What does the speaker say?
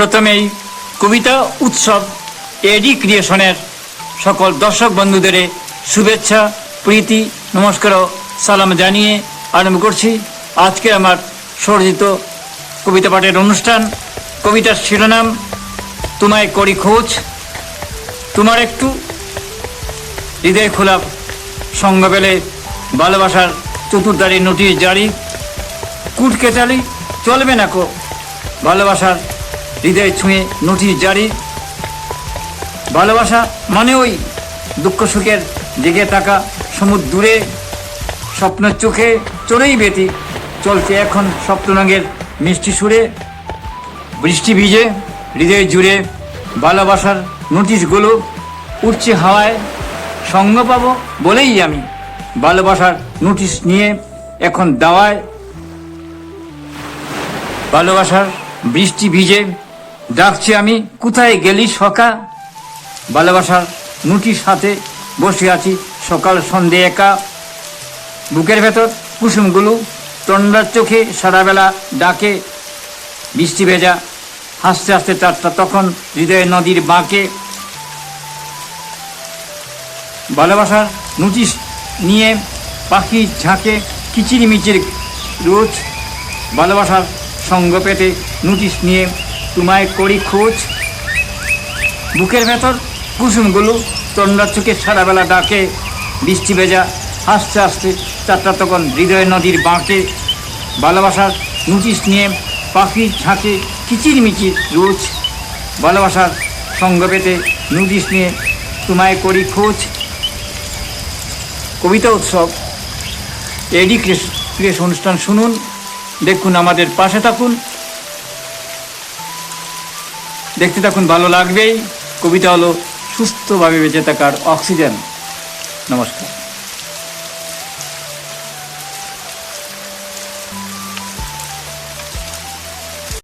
প্রথমেই কবিতা, উৎসব, এডি ক্রিয়েশনের সকল দর্শক বন্ধুদের শুভেচ্ছা, প্রীতি, নমস্কার সালাম জানিয়ে আরম্ভ করছি আজকে আমার সর্জিত কবিতা পাঠের অনুষ্ঠান। কবিতার শিরোনাম, তোমায় করি খোঁজ, তোমার একটু হৃদয় খোলা সঙ্গ পেলে ভালোবাসার চতুর্দারি নোটিশ জারি। কুটকে চালি চলবে না কো, ভালোবাসার হৃদয় ছুঁয়ে নোটিশ জারি। ভালোবাসা মানে ওই দুঃখ সুখের জেগে থাকা সমুদ্র দূরে স্বপ্ন চোখে চলেই বেতি চলছে এখন সপ্তরঙের মিষ্টি সুরে। বৃষ্টি ভিজে হৃদয় জুড়ে ভালোবাসার নোটিশগুলো উঠছে হাওয়ায়। সঙ্গ পাবো বলেই আমি ভালোবাসার নোটিশ নিয়ে এখন দাওয়ায়। ভালোবাসার বৃষ্টি ভিজে ডাকছি আমি, কোথায় গেলি সকা? ভালোবাসার নোটিশ হাতে বসে আছি, সকাল সন্ধে একা। বুকের ভেতর কুসুমগুলো টন্ডার চোখে সারাবেলা ডাকে, বৃষ্টি ভেজা, হাসতে হাসতে চারটা তখন হৃদয়ে নদীর বাঁকে। ভালোবাসার নোটিশ নিয়ে পাখি ঝাঁকে কিচির মিচির রোজ ভালোবাসার সঙ্গ পেতে নোটিশ নিয়ে তোমায় করি খোঁজ। বুকের ভেতর কুসুমগুলো তন্ডার চোখে সারাবেলা ডাকে। বৃষ্টি ভেজা হাসতে হাসতে চারটা তখন হৃদয় নদীর বাঁকে। ভালোবাসার নোটিশ নিয়ে পাখি ঝাঁকে কিচির মিচির রোজ। ভালোবাসার সঙ্গ পেতে নোটিশ নিয়ে তোমায় করি খোঁজ। কবিতা উৎসব, এডি ক্রিয়েশ অনুষ্ঠান শুনুন। দেখুন আমাদের পাশে থাকুন। দেখতে তখন ভালো লাগবেই। কবিতা হলো সুস্থভাবে বেঁচে থাকার অক্সিজেন। নমস্কার।